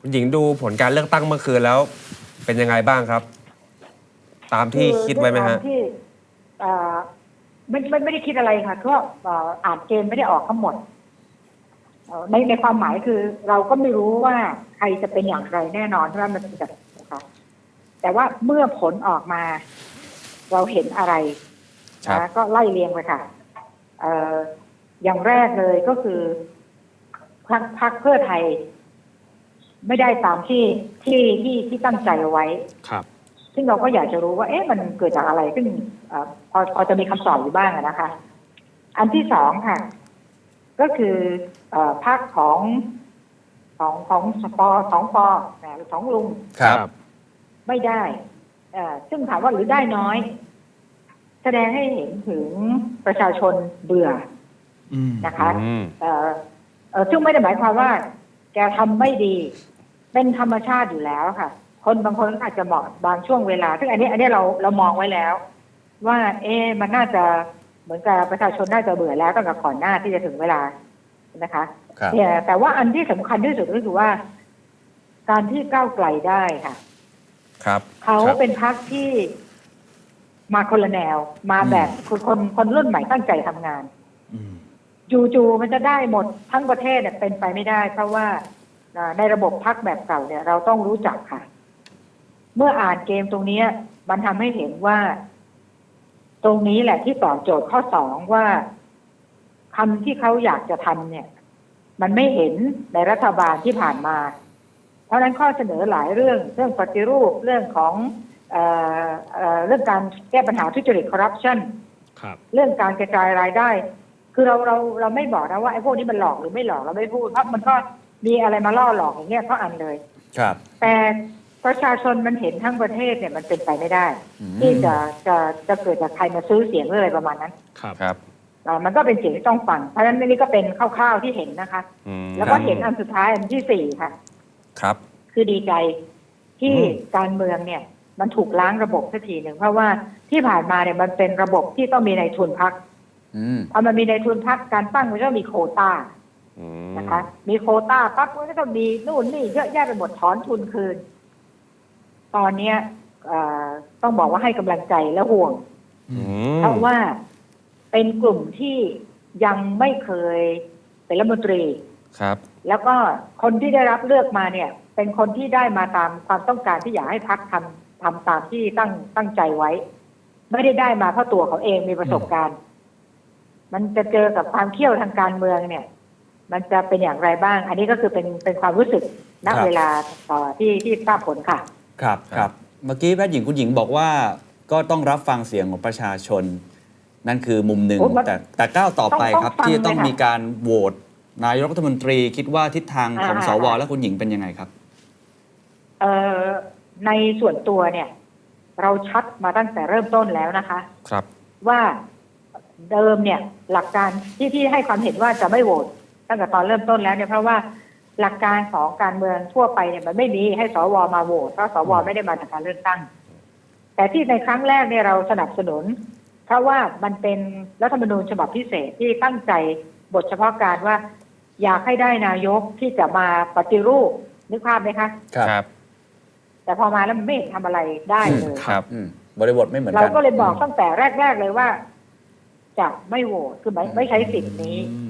คุณหญิงดูผลการเลือกตั้งเมื่อคืนแล้ว เป็นยังไงบ้างครับ ตามที่คิดไว้ไหมอฮะด้วยความที่เอ่อไม่ไม่ไม่ได้คิดอะไรค่ะก็เอ่ออ่านเกณฑ์ไม่ได้ออกทั้งหมดเอ่อในในความหมายคือเราก็ไม่รู้ว่าใครจะเป็นอย่างไรแน่นอนใช่ไหมมันจะนะคะแต่ว่าเมื่อผลออกมา เราเห็นอะไรครับนะก็ไล่เรียงไปค่ะเอ่ออย่างแรกเลยก็คือพรรคพรรคเพื่อไทย ไม่ได้ตามที่ที่ที่ที่ตั้งใจเอาไว้ ครับ ซึ่งเราก็อยากจะรู้ว่า เอ๊ะมันเกิดจากอะไรซึ่งเออพอพอจะมีคำตอบอยู่บ้างอะนะคะ อันที่สองค่ะ ก็คือเอ่อภาคของของของสปอของปอนะหรือของลุง ครับ ไม่ได้เอ่อซึ่งถามว่าหรือได้น้อย แสดงให้เห็นถึงประชาชนเบื่ออืมนะคะ อืม เอ่อเอ่อซึ่งไม่ได้หมายความว่า แกทำไม่ดี เป็นธรรมชาติอยู่แล้วค่ะ คนบางคนก็อาจจะเหมาะบางช่วงเวลา ซึ่งอันนี้อันนี้เราเรามองไว้แล้ว ว่า เอ๊ะมันน่าจะเหมือนกับประชาชนน่าจะเบื่อแล้วตั้งแต่ก่อนหน้าที่จะถึงเวลานะคะครับเนี่ยแต่ว่าอันที่สำคัญที่สุดก็คือว่า การที่ก้าวไกลได้ค่ะ ครับเขาครับเป็นพรรคที่มาคนละแนว มาแบบคือคนคนรุ่นใหม่ตั้งใจทำงานอืมจู่ๆมันจะได้หมดทั้งประเทศเนี่ยเป็นไปไม่ได้ เพราะว่าอ่า ในระบบพักแบบเก่าเนี่ยเราต้องรู้จักค่ะ เมื่ออ่านเกมตรงเนี้ยมันทำให้เห็นว่า ตรงนี้แหละที่ตอบโจทย์ข้อสองว่าคำที่เขาอยากจะทำเนี่ย มันไม่เห็นในรัฐบาลที่ผ่านมา เพราะฉะนั้นข้อเสนอหลายเรื่องเรื่องปฏิรูปเรื่องของเอ่อเอ่อเรื่องการแก้ปัญหาทุจริตคอร์รัปชันครับเรื่องการกระจายรายได้ คือเราเราเราไม่บอกนะว่าไอ้พวกนี้มันหลอกหรือไม่หลอกเราไม่พูดเพราะมันก็ มีอะไรมาล่อหลอกอย่างเงี้ยเพราะอันเลย ครับ แต่ประชาชนมันเห็นทั้งประเทศเนี่ยมันเป็นไปไม่ได้ อืม ที่จะจะจะเกิดจากใครมาซื้อเสียงหรืออะไรประมาณนั้นครับ ครับอ่ามันก็เป็นเสียงที่ต้องฟังเพราะฉะนั้นนี่ก็เป็นคร่าวๆที่เห็นนะคะ อืมแล้วก็เห็นอันสุดท้ายอันที่สี่ค่ะ ครับ คือดีใจที่อืม การเมืองเนี่ยมันถูกล้างระบบสักทีหนึ่งเพราะว่าที่ผ่านมาเนี่ยมันเป็นระบบที่ต้องมีในายทุนพักอืม พอมันมีในายทุนพักการตั้งมันก็ต้องมีโควต้าอืม นะคะ มีโควต้าปั๊บมันก็ต้องมีนู่นนี่เยอะแยะไปหมดถอนทุนคืน ตอนเนี้ยเอ่อต้องบอกว่าให้กำลังใจและห่วงอืมเพราะว่าเป็นกลุ่มที่ยังไม่เคยเป็นรัฐมนตรีครับ แล้วก็คนที่ได้รับเลือกมาเนี่ย เป็นคนที่ได้มาตามความต้องการที่อยากให้พักทำทำตามที่ตั้งตั้งใจไว้ ไม่ได้ได้มาเพราะตัวเขาเองมีประสบการณ์ มันจะเจอกับความเขี่ยวทางการเมืองเนี่ย มันจะเป็นอย่างไรบ้าง อันนี้ก็คือเป็นเป็นความรู้สึกณครับ เวลาต่อที่ที่ทราบผลค่ะ ครับครับ เมื่อกี้แพทย์หญิงคุณหญิงบอกว่าก็ต้องรับฟังเสียงของประชาชน นั่นคือมุมหนึ่ง โอ้มันแต่แต่ก้าวต่อไปต้องครับ ต้องฟังที่จะต้องเลยค่ะมีการโหวตนายกรัฐมนตรีคิดว่าทิศทางของอ่า สวอ่าและคุณหญิงเป็นยังไงครับ เอ่อในส่วนตัวเนี่ย เราชัดมาตั้งแต่เริ่มต้นแล้วนะคะ ครับ ว่าเดิมเนี่ยหลักการที่ที่ให้ความเห็นว่าจะไม่โหวต ตั้งแต่ตอนเริ่มต้นแล้วเนี่ยเพราะว่าหลักการของการเมืองทั่วไปเนี่ยมันไม่มีให้สวมาโหวตเพราะสวไม่ได้มาจากการเลือกตั้ง แต่ที่ในครั้งแรกเนี่ยเราสนับสนุน เพราะว่ามันเป็นรัฐธรรมนูญฉบับพิเศษที่ตั้งใจบทเฉพาะการว่า อยากให้ได้นายกที่จะมาปฏิรูปนึกภาพไหมคะครับ แต่พอมาแล้วมันไม่เห็นทำอะไรได้เลยครับอืมบริบทไม่เหมือนเรากันก็เลยบอกตั้งแต่แรก ๆ เลยว่า จะไม่โหวตคือไม่ไม่ใช้สิทธิ์นี้อืมอืมเพ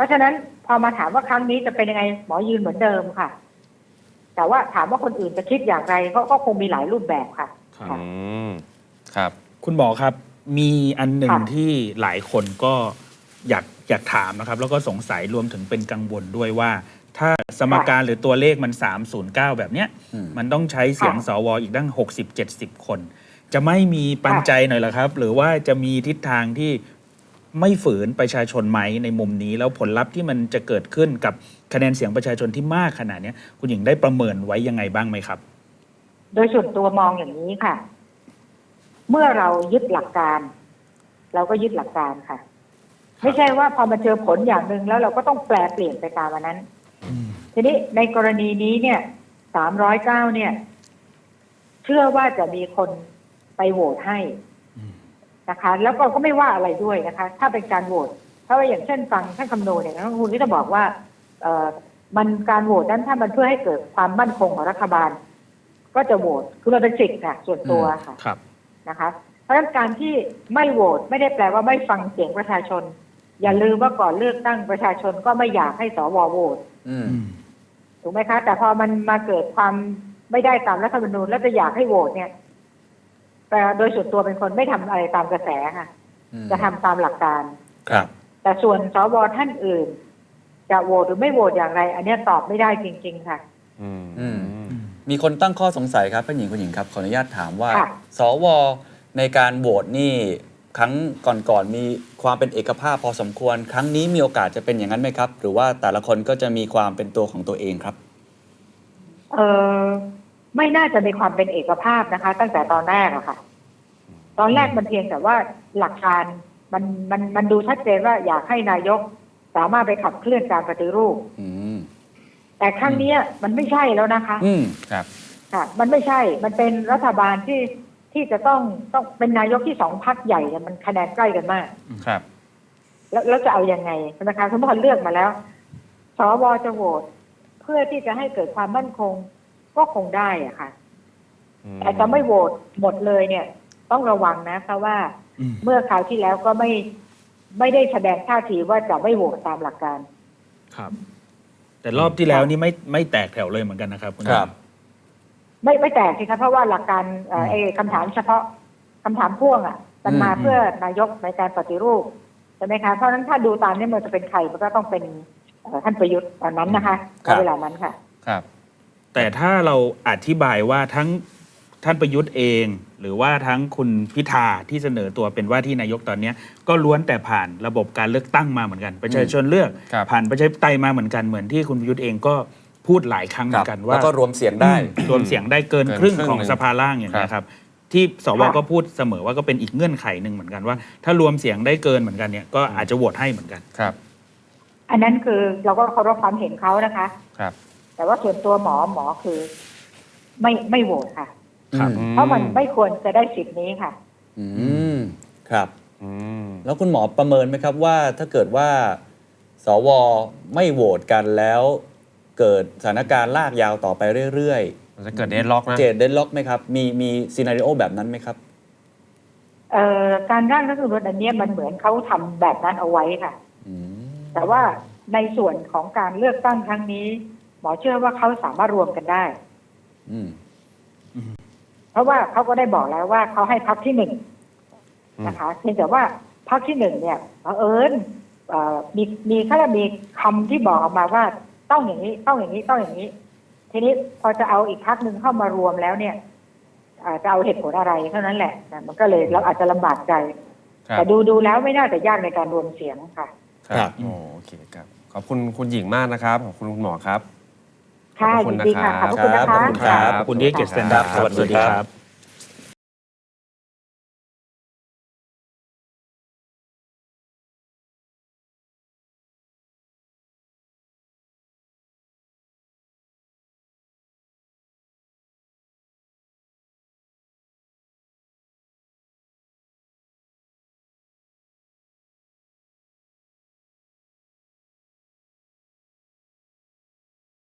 ราะฉะนั้นพอมาถามว่าครั้งนี้จะเป็นยังไงหมอยืนเหมือนเดิมค่ะ แต่ว่าถามว่าคนอื่นจะคิดอย่างไรก็ก็คงมีหลายรูปแบบค่ะครับอืมครับ คุณหมอครับ มีอันหนึ่งค่ะ ที่หลายคนก็อยากอยากถามนะครับ แล้วก็สงสัยรวมถึงเป็นกังวลด้วยว่า ถ้าสมการหรือตัวเลขมัน 309 แบบเนี้ย อืม มันต้องใช้เสียงค่ะสวอีกตั้ง 60-70 คน จะไม่มีปันใจหน่อยเหรอครับ หรือว่าจะมีทิศทางที่ ไม่ฝืนประชาชนไหมในมุมนี้ แล้วผลลัพธ์ที่มันจะเกิดขึ้นกับคะแนนเสียงประชาชนที่มากขนาดเนี้ยคุณหญิงได้ประเมินไว้ยังไงบ้างไหมครับ โดยส่วนตัวมองอย่างนี้ค่ะ เมื่อเรายึดหลักการ เราก็ยึดหลักการค่ะ ไม่ใช่ว่าพอมาเจอผลอย่างหนึ่งแล้วเราก็ต้องแปลเปลี่ยนไปตามอันนั้นทีนี้ในกรณีนี้เนี่ยสามร้อยเก้าเนี่ย เชื่อว่าจะมีคนไปโหวตให้อืม นะคะ แล้วก็ก็ไม่ว่าอะไรด้วยนะคะ ถ้าเป็นการโหวตเพราะว่าอย่างเช่นฟังท่านคำนวณเนี่ยท่านคุณก็จะบอกว่าเอ่อมันการโหวตนั้นถ้ามันเพื่อให้เกิดความมั่นคงของรัฐบาล ก็จะโหวตคือมันเป็นสิทธิ์ค่ะส่วนตัวค่ะครับนะคะ เพราะฉะนั้นการที่ไม่โหวตไม่ได้แปลว่าไม่ฟังเสียงประชาชน อย่าลืมว่าก่อนเลือกตั้งประชาชนก็ไม่อยากให้สวโหวตอืมถูกไหมคะ แต่พอมันมาเกิดความไม่ได้ตามรัฐธรรมนูญแล้วจะอยากให้โหวตเนี่ย แต่โดยส่วนตัวเป็นคนไม่ทำอะไรตามกระแสค่ะอืมจะทำตามหลักการครับ แต่ส่วนสวท่านอื่น จะโหวตหรือไม่โหวตอย่างไร อันเนี้ยตอบไม่ได้จริง ๆ ค่ะอืมอืมมีคนตั้งข้อสงสัยครับท่านหญิงคุณหญิงครับ ขออนุญาตถามว่าค่ะสวในการโหวตนี่ครั้งก่อนๆมีความเป็นเอกภาพพอสมควร ครั้งนี้มีโอกาสจะเป็นอย่างนั้นไหมครับ หรือว่าแต่ละคนก็จะมีความเป็นตัวของตัวเองครับ เออ ไม่น่าจะมีความเป็นเอกภาพนะคะ ตั้งแต่ตอนแรกอะค่ะ ตอนแรกมันเพียงแต่ว่าหลักการมันมันมันดูชัดเจนว่าอยากให้นายกสามารถไปขับเคลื่อนการปฏิรูปอืมแต่ครั้งเนี้ยมันไม่ใช่แล้วนะคะ อืมครับ ค่ะ มันไม่ใช่ มันเป็นรัฐบาลที่ที่จะต้องต้องเป็นนายกที่สองพักใหญ่เนี่ยมันคะแนนใกล้กันมาก ครับ แล้วแล้วจะเอายังไงใช่ไหมคะสมมติเลือกมาแล้วสวจะโหวตเพื่อที่จะให้เกิดความมั่นคง ก็คงได้อะค่ะ แต่จะไม่โหวตหมดเลยเนี่ย ต้องระวังนะเพราะว่าอืมเมื่อคราวที่แล้วก็ไม่ไม่ได้แสดงท่าทีว่าจะไม่โหวตตามหลักการ ครับ แต่รอบที่แล้วนี่ไม่ไม่แตกแถวเลยเหมือนกันนะครับคุณหญิงครับ ไม่ไม่แตกสิคะเพราะว่าหลักการเอ่อไอ้คำถามเฉพาะคำถามพ่วงอะมันมาอืมเพื่อนายกในการปฏิรูปใช่ไหมคะเพราะฉะนั้นถ้าดูตามนี้มันจะเป็นใครมันก็ต้องเป็นเอ่อท่านประยุทธ์ตอนนั้นนะคะในเวลานั้นค่ะ ครับ แต่ถ้าเราอธิบายว่าทั้งท่านประยุทธ์เอง หรือว่าทั้งคุณพิธาที่เสนอตัวเป็นว่าที่นายกตอนเนี้ยก็ล้วนแต่ผ่านระบบการเลือกตั้งมาเหมือนกัน ประชาชนเลือก ครับ ผ่านประชาธิปไตยมาเหมือนกันเหมือนที่คุณประยุทธ์เองก็พูดหลายครั้งเหคมืรัอบนกันแล้วว่าก็รวมเสียงได้ อืมรวมเสียงได้เกินเกินครึ่งครึ่งของหนึ่งสภาล่างอย่างนี้ยครับ ที่สวครับก็พูดเสมอว่าก็เป็นอีกเงื่อนไขหนึ่งเหมือนกันว่า ถ้ารวมเสียงได้เกินเหมือนกันเนี่ยก็อาจจะโหวตให้เหมือนกัน ครับ อันนั้นคือเราก็เคารพความเห็นเขานะคะ ครับ แต่ว่าส่วนตัวหมอหมอคือ ไม่ไม่โหวตค่ะ ครับอืมเพราะมันไม่ควรจะได้สิทธิ์นี้ค่ะ อืมครับ อืม แล้วคุณหมอประเมินไหมครับว่าถ้าเกิดว่า สวไม่โหวตกันแล้ว เกิดสถานการณ์ลากยาวต่อไปเรื่อยมันจะเกิดเดดล็อกๆนะเจดเดนล็อกไหมครับ มีมีซีนารีโอแบบนั้นไหมครับ เอ่อการร่างรัฐธรรมนูญอันเนี้ยมันเหมือนเขาทำแบบนั้นเอาไว้ค่ะ อืมแต่ว่าในส่วนของการเลือกตั้งครั้งนี้ หมอเชื่อว่าเขาสามารถรวมกันได้ อืม เพราะว่าเขาก็ได้บอกแล้วว่าเขาให้พักที่หนึ่งอืมนะคะเพียงแต่ว่าพักที่หนึ่งเนี่ยเผอิญเอ่อมีมีแค่มีคำที่บอกออกมาว่าต้องอย่างนี้ต้องอย่างนี้ต้องอย่างนี้ ทีนี้พอจะเอาอีกพักหนึ่งเข้ามารวมแล้วเนี่ยเอ่อจะเอาเหตุผลอะไรเท่านั้นแหละนะมันก็เลยเราอาจจะลำบากใจครับแต่ดูดูแล้วไม่น่าจะยากในการรวมเสียงค่ะ ครับโอโอเคครับ ขอบคุณคุณหญิงมากนะครับ ขอบคุณคุณหมอครับ ค่ะขอบคุยิณนดีค่ะนะขคอรับบพระคุณนะคะขอบคุณครับขอบคุณที่เกตสแตนดาร์ดสวัสดีครับ